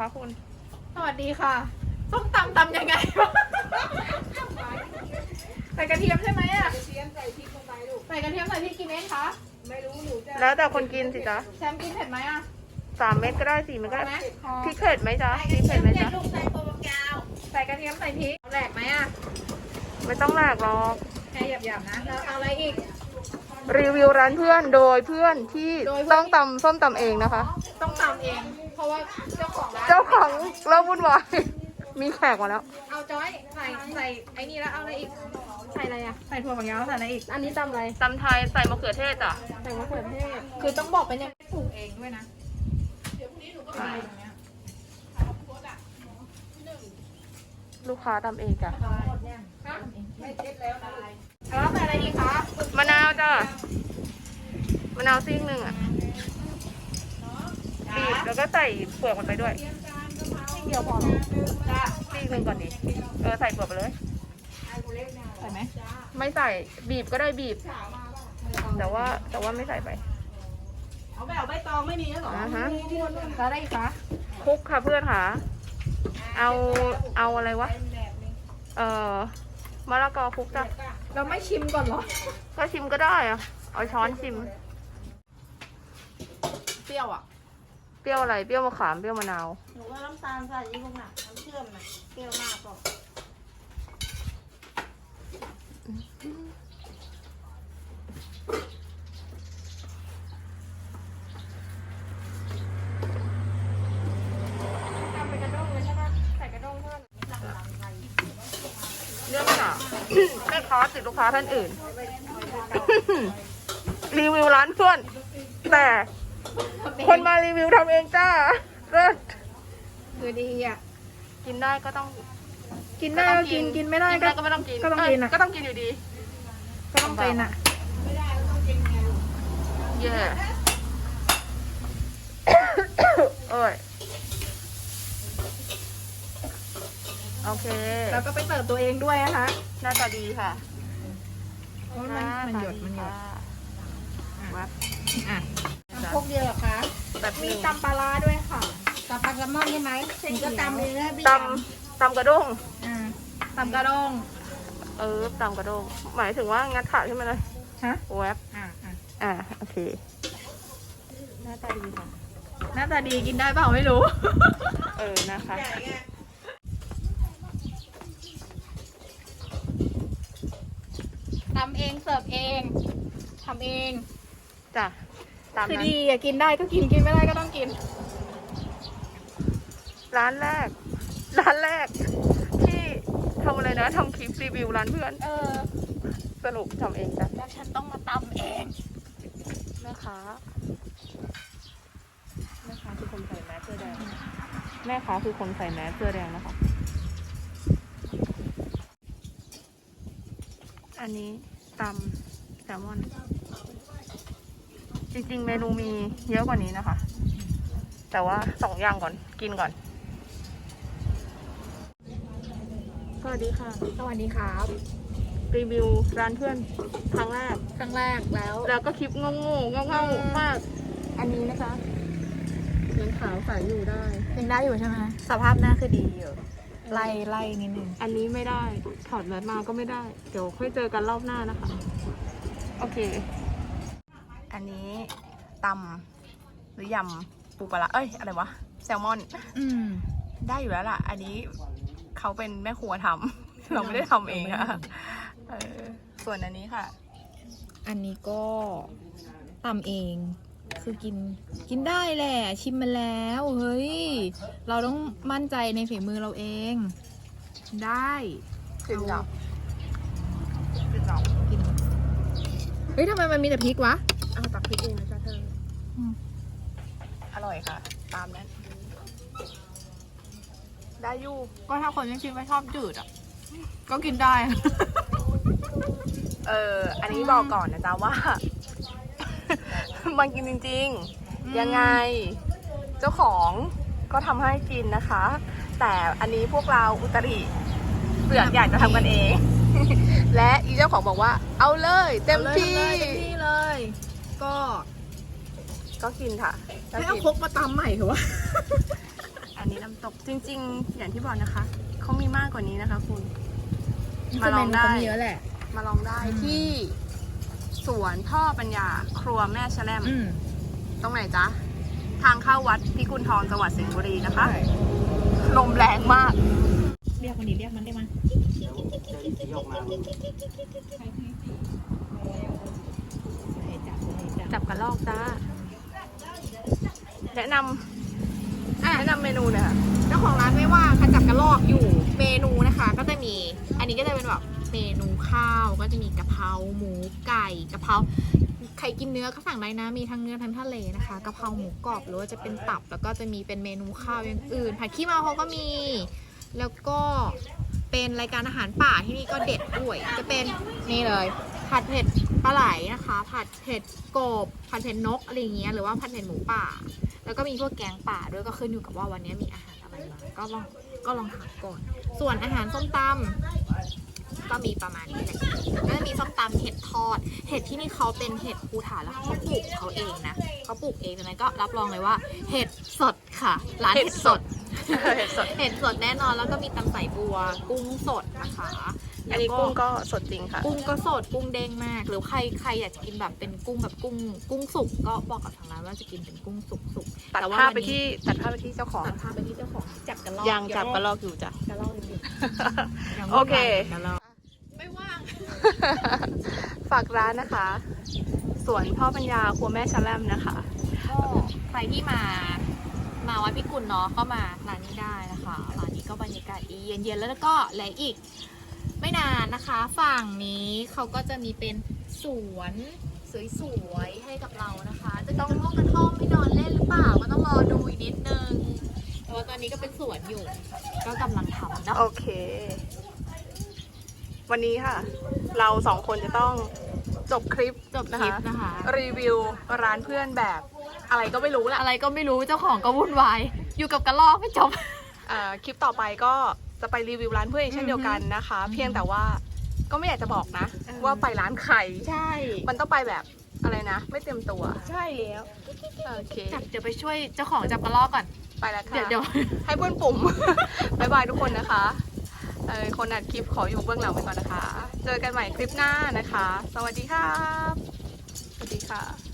คะคุณ สวัสดีค่ะ ส้มตำตำยังไงวะใส่กระเทียมใช่ไหมอะเทียมใส่พริกลงไปลูก ใส่กระเทียมใส่พริกกี่เม็ดคะ ไม่รู้หนูจะแล้วแต่คนกินสิจ๊ะแชมป์กินเผ็ดไหมอะสามเม็ดก็ได้สี่เม็ดก็ใช่ได้ไหมพอพริกเผ็ดไหมจ๊ะพริกเผ็ดไหมจ๊ะลูกใส่โปรยาว ใส่กระเทียมใส่พริกแหลกไหมอะไม่ต้องแหลกหรอกแค่หยาบๆนะ แล้วเอาอะไรอีก รีวิวร้านเพื่อนโดยเพื่อนที่โดยเพื่อนต้องตำส้มตำเองนะคะ ต้องตำเอง เพราะว่าเจ้าของร้านเจ้าของเริ่มวุ่นวายมีแขกมาแล้ว เอาจอยใส่ใส่ไอ้นี่แล้วเอาอะไรอีก ใส่อะไรอะ ใส่ถั่วฝักยาวใส่อะไรอีก อันนี้ตำอะไรตำไทยใส่มะเขือเทศจ้ะใส่มะเขือเทศ คือต้องบอกเป็นยังปลูกเองด้วยนะใช่ตรงเนี้ยลูกค้าตำเองจ้ะฮะไม่เช็ดแล้วนะแล้วใส่อะไรอีกคะ มะนาวจ้ะ มะนาวซีกหนึ่งอะ บีบแล้วก็ใส่เปลือกมันไปด้วยเดียวพอเหรอจ้ะซีกหนึ่งก่อนดิเออใส่เปลือกไปเลย ใส่ไหมไม่ใส่บีบก็ได้บีบ แต่ว่าแต่ว่าไม่ใส่ไปเอาแบบใบตองไม่มีแล้วเหรออ่าฮะแล้วอะไรอีกคะคลุกค่ะเพื่อนค่ะ เอาเอาอะไรวะ เอ่อมะละกอคลุกจ้ะเราไม่ชิมก่อนเหรอ ก็ชิมก็ได้อะเอาช้อนชิม เปรี้ยวอะ เปรี้ยวอะไร เปรี้ยวมะขาม เปรี้ยวมะนาว หนูว่าน้ำตาลใส่ยี่ห้อหนักน้ำเชื่อมน่ะเปรี้ยวมากก็ทำเป็นกระด้งเลยใช่ปะใส่กระด้งเพิ่มเรื่องจากแม่ค้าติดลูกค้าท่านอื่น รีวิวร้านเพื่อน แต่ คนมารีวิวทำเองจ้าเลิศคือดีอะ กินได้ก็ต้องกินได้ก็กินกินไม่ได้กินก็ได้ก็ไม่ต้องกินก็ต้องกินอะเก็ต้องกินอยู่ดี ก็ต้องเป็นอะเย่เอ้ยโอเค แล้วก็ไปเติมตัวเองด้วยนะคะหน้าตาดีค่ะเพราะมันมันหยดมันหยดวัดอะ พวกเดียวเหรอคะแบบหมีนึ่งตำปลาร้าด้วยค่ะตำปลาแซลมอนใช่ไหมหนูก็ตำเลยนะพี่ตำตำกระด้ง อ่าตำกระด้งเออตำกระด้ง หมายถึงว่างัดขาขึ้นมาเลยฮะแวบอ่าอ่าอ่าโอเค หน้าตาดีค่ะหน้าตาดีกินได้เปล่าไม่รู้ เออนะคะทำเองเสิร์ฟเองทำเองจ้ะ ตามคือนั้นดีอะกินได้ก็กินกินไม่ได้ก็ต้องกิน ร้านแรก ร้านแรก ที่ทำอะไรนะทำคลิปรีวิวร้านเพื่อนเออสรุปทำเองจ้ะแล้วฉันต้องมาตำเองแม่ค้าแม่ค้าคือคนใส่แมสเสื้อแดงแม่ค้าคือคนใส่แมสเสื้อแดงนะคะ อันนี้ตำแซลมอน จริง ๆ เมนูมีเยอะกว่านี้นะคะ แต่ว่าสองอย่างก่อนกินก่อน สวัสดีค่ะ สวัสดีครับ รีวิวร้านเพื่อนครั้งแรก ครั้งแรกแล้ว แล้วก็คลิปโง่ๆเง่าๆมาก อันนี้นะคะยังขาวใสอยู่ได้ ยังได้อยู่ใช่ไหมสภาพหน้าคือดีอยู่ไล่ไล่นิดนึงอันนี้ไม่ได้ ถอดแมสมาก็ไม่ได้ เดี๋ยวค่อยเจอกันรอบหน้านะคะ โอเค อันนี้ตำหรือยำปูปลาร้าเอ้ย อะไรวะ แซลมอน อืมได้อยู่แล้วล่ะ อันนี้เขาเป็นแม่ครัวทำ เราไม่ได้ทำเองอะเออส่วนอันนี้ค่ะ อันนี้ก็ตำเอง คือกินกินได้แหละ ชิมมาแล้ว เฮ้ย เราต้องมั่นใจในฝีมือเราเอง ได้กินกับกินกับกินเฮ้ยทำไมมันมีแต่พริกวะ เอาตักพริกเองนะจ๊ะเธออมอร่อยค่ะ ตามนั้น ได้อยู่ ก็ถ้าคนที่ชิมไม่ชอบจืดอะ ก็กินได้ เออ อันนี้บอกก่อนนะจ๊ะว่า มันกินจริงอืมๆยังไง เจ้าของก็ทำให้กินนะคะ แต่อันนี้พวกเราอุตริเสือกอยากจะทำกันเอง และอีเจ้าของบอกว่า เอาเลย เต็มที่ อาเลยเต็มที่เลย ก็ ก็กินค่ะก็ให้เอากิน ครกมาตำใหม่เถอะวะ อันนี้น้ำตกจริง ๆ อย่างที่บอกนะคะ เขามีมากกว่านี้นะคะ คุณ มามาลลอองงได้ได้เยอะแหละ มาลองได้อืม ที่ สวนพ่อปัญญา ครัวแม่แชลมอืมตรงไหนจ๊ะ ทางเข้าวัดพิกุลทองจังหวัดสิงห์บุรีนะคะ ลมแรงมาก เรียกมันดิเรียกมันได้มั้ย จับกระลอกจ้า แนะนำแนะนำเมนูหน่อยค่ะเจ้าของร้านไม่ว่างค่ะจับกระลอกอยู่เมนูนะคะ ก็จะมี อันนี้ก็จะเป็นแบบเมนูข้าวก็จะมีกะเพราหมูไก่กะเพราใครกินเนื้อก็สั่งได้นะ มีทั้งเนื้อทั้งทะเลนะคะกะเพราหมูกรอบหรือว่าจะเป็นตับ แล้วก็จะมีเป็นเมนูข้าวอย่างอื่นผัดขี้เมาเขาก็มี แล้วก็เป็นรายการอาหารป่าที่นี่ก็เด็ดด้วย จะเป็นนี่เลยผัดเผ็ด ปลาไหลนะคะ ผัดเผ็ดกบ ผัดเผ็ดนกอะไรอย่างเงี้ยหรือว่าผัดเผ็ดหมูป่า แล้วก็มีพวกแกงป่าด้วยก็ขึ้นอยู่กับว่าวันนี้มีอาหารอะไรมาก็ลองก็ลองถามก่อน ส่วนอาหารส้มตำก็มีประมาณนี้แหละก็จะมีส้มตำเห็ดทอด เห็ดที่นี่เขาเป็นเห็ดภูฐานแล้วเขาปลูกเขาเองนะเขาปลูกเองดังนั้นก็รับรองเลยว่า เห็ดสดค่ะร้านเห็เห็ดดสสดดเห็ดสดเห็ดสดแน่นอนแล้วก็มีตำใส่บัว กุ้งสดนะคะ อันนี้แล้วกุ้งก็สดจริงค่ะ กุ้งก็สดกุ้งเด้งมาก หรือใครใครอยากจะกินแบบเป็นกุ้งแบบกุ้ง กุ้งสุกก็บอกกับทางร้านว่าจะกินเป็นกุ้งสุกสุกตัดแต่ว่าภาพวันไปนี้ที่ตัดภาพไปที่เจ้าของตัดภาพไปที่เจ้าของจับกระลอกยังจับกระลอกอยู่จ้ะกระลอกอยู่ยังไม่โอเคกระลอกไม่ว่างฝากร้านนะคะ สวนพ่อปัญญาครัวแม่แชลมนะคะก็ใครที่มามาวัดพิกุลเนาะก็มาร้านนี้ได้นะคะร้านนี้ก็บรรยากาศดีเย็นๆแล้วก็และอีก ไม่นานนะคะ ฝั่งนี้เขาก็จะมีเป็นสวนสวยๆให้กับเรานะคะ จะต้องกระท่อมกระท่อมให้นอนเล่นหรือเปล่าก็ต้องรอดูอีกนิดนึงแต่ว่าตอนนี้ก็เป็นสวนอยู่ ก็กำลังทำเนาะโอเค วันนี้ค่ะ เราสองคนจะต้องจบคลิปจบคลิปนะคะ รีวิวร้านเพื่อนแบบ อะไรก็ไม่รู้แหละอะไรก็ไม่รู้เจ้าของก็วุ่นวายอยู่กับกระลอกไม่จบอ่าคลิปต่อไปก็ จะไปรีวิวร้านเพื่อนอีกเช่นเดียวกันนะคะอือฮึเพียงแต่ว่าก็ไม่อยากจะบอกนะเออว่าไปร้านใครใช่ มันต้องไปแบบอะไรนะ ไม่เต็มตัว ใช่แล้วโอเคจับเดี๋ยวไปช่วยเจ้าของจับกระลอกก่อน ไปแล้วค่ะ เดี๋ยวเดี๋ยวให้เพื่อนปุ่มบายบายทุกคนนะคะเออคนอัดคลิปขออยู่เบื้องหลังไปก่อนนะคะ เจอกันใหม่คลิปหน้านะคะ สวัสดีครับ สวัสดีค่ะ